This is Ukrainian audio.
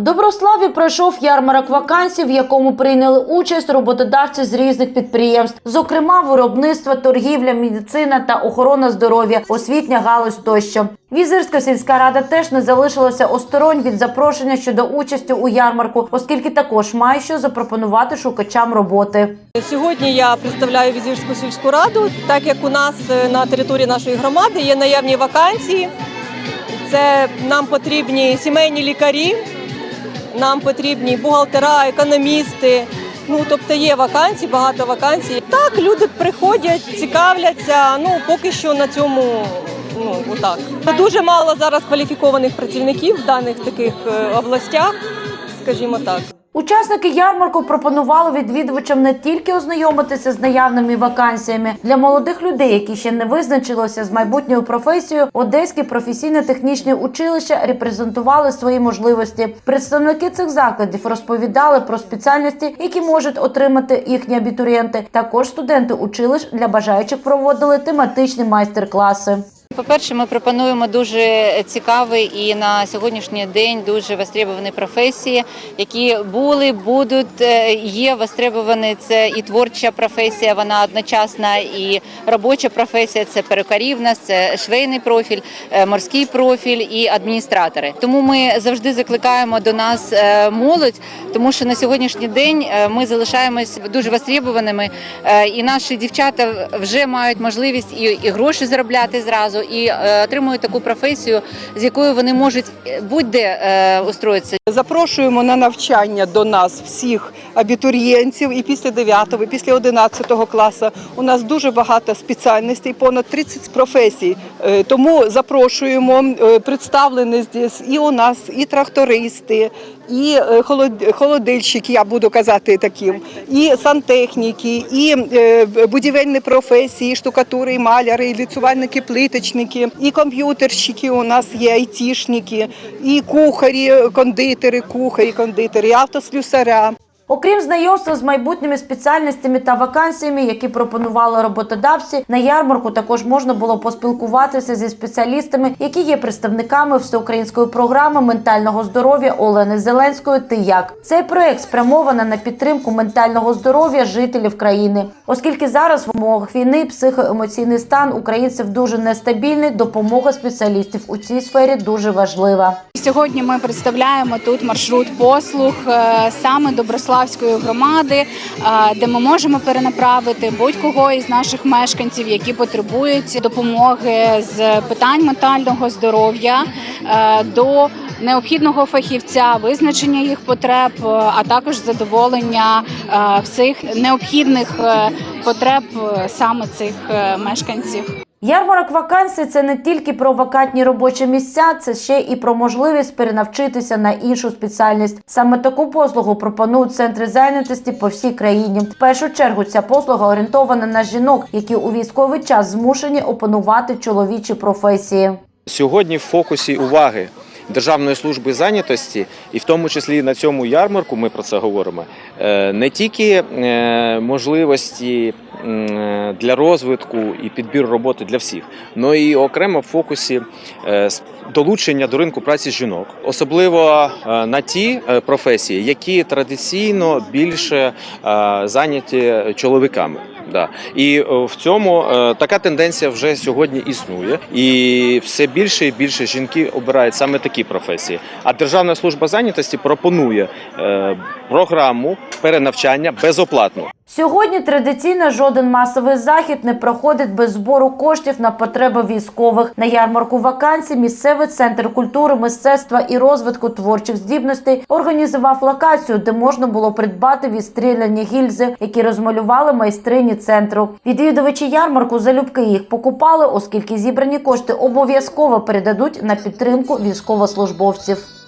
В Доброславі пройшов ярмарок вакансій, в якому прийняли участь роботодавці з різних підприємств, зокрема виробництво, торгівля, медицина та охорона здоров'я, освітня галузь тощо. Візирська сільська рада теж не залишилася осторонь від запрошення щодо участі у ярмарку, оскільки також має що запропонувати шукачам роботи. Сьогодні я представляю Візірську сільську раду, так як у нас е, на території нашої громади є наявні вакансії. Це нам потрібні сімейні лікарі, нам потрібні бухгалтера, економісти. Ну, тобто є вакансії, багато вакансій. Так, люди приходять, цікавляться. Ну, поки що на цьому, ну, отак. Дуже мало зараз кваліфікованих працівників в даних таких е, областях, скажімо так. Учасники ярмарку пропонували відвідувачам не тільки ознайомитися з наявними вакансіями для молодих людей, які ще не визначилися з майбутньою професією. Одеське професійно-технічне училище репрезентували свої можливості. Представники цих закладів розповідали про спеціальності, які можуть отримати їхні абітурієнти. Також студенти училищ для бажаючих проводили тематичні майстер-класи. По-перше, ми пропонуємо дуже цікавий і на сьогоднішній день дуже востребовані професії, які були, будуть, е, є востребовані. Це і творча професія, вона одночасна, і робоча професія це перукарівна, це швейний профіль, е, морський профіль і адміністратори. Тому ми завжди закликаємо до нас е, молодь, тому що на сьогоднішній день ми залишаємось дуже востребованими, і наші дівчата вже мають можливість і гроші заробляти зразу, і е, отримують таку професію, з якою вони можуть е, будь-де е, устроїтися. Запрошуємо на навчання до нас всіх абітурієнтів і після 9, і після 11 класу. У нас дуже багато спеціальностей, понад 30 професій. Тому запрошуємо представлені здесь і у нас і трактористи, і холодильщики, я буду казати таким, і сантехніки, і будівельні професії, штукатури, і маляри, і ліцювальники, плиточники, і комп'ютерщики у нас є, айтішники, і кухарі, кондитери, кухарі, кондитери, і автослюсаря. Окрім знайомства з майбутніми спеціальностями та вакансіями, які пропонували роботодавці, на ярмарку також можна було поспілкуватися зі спеціалістами, які є представниками всеукраїнської програми ментального здоров'я Олени Зеленської. Ти як цей проект спрямований на підтримку ментального здоров'я жителів країни, оскільки зараз в умовах війни психоемоційний стан українців дуже нестабільний. Допомога спеціалістів у цій сфері дуже важлива. Сьогодні ми представляємо тут маршрут послуг е, саме Доброславської громади, е, де ми можемо перенаправити будь-кого із наших мешканців, які потребують допомоги з питань ментального здоров'я е, до необхідного фахівця, визначення їх потреб, е, а також задоволення всіх необхідних потреб саме цих мешканців. Ярмарок вакансій це не тільки про вакантні робочі місця, це ще і про можливість перенавчитися на іншу спеціальність. Саме таку послугу пропонують центри зайнятості по всій країні. В першу чергу ця послуга орієнтована на жінок, які у військовий час змушені опанувати чоловічі професії. Сьогодні в фокусі уваги Державної служби зайнятості, і в тому числі на цьому ярмарку ми про це говоримо. Е, Не тільки е, можливості для розвитку і підбір роботи для всіх, але і окремо в фокусі е, долучення до ринку праці жінок, особливо е, на ті е, професії, які традиційно більше е, зайняті чоловіками. Да. І е, в цьому е, така тенденція вже сьогодні існує, і все більше і більше жінки обирають саме такі професії. А Державна служба зайнятості пропонує е, програму перенавчання безоплатну. Сьогодні традиційно жоден масовий захід не проходить без збору коштів на потреби військових. На ярмарку вакансій місцевий центр культури, мистецтва і розвитку творчих здібностей організував локацію, де можна було придбати відстріляні гільзи, які розмалювали майстрині центру. Відвідувачі ярмарку залюбки їх покупали, оскільки зібрані кошти обов'язково передадуть на підтримку військовослужбовців.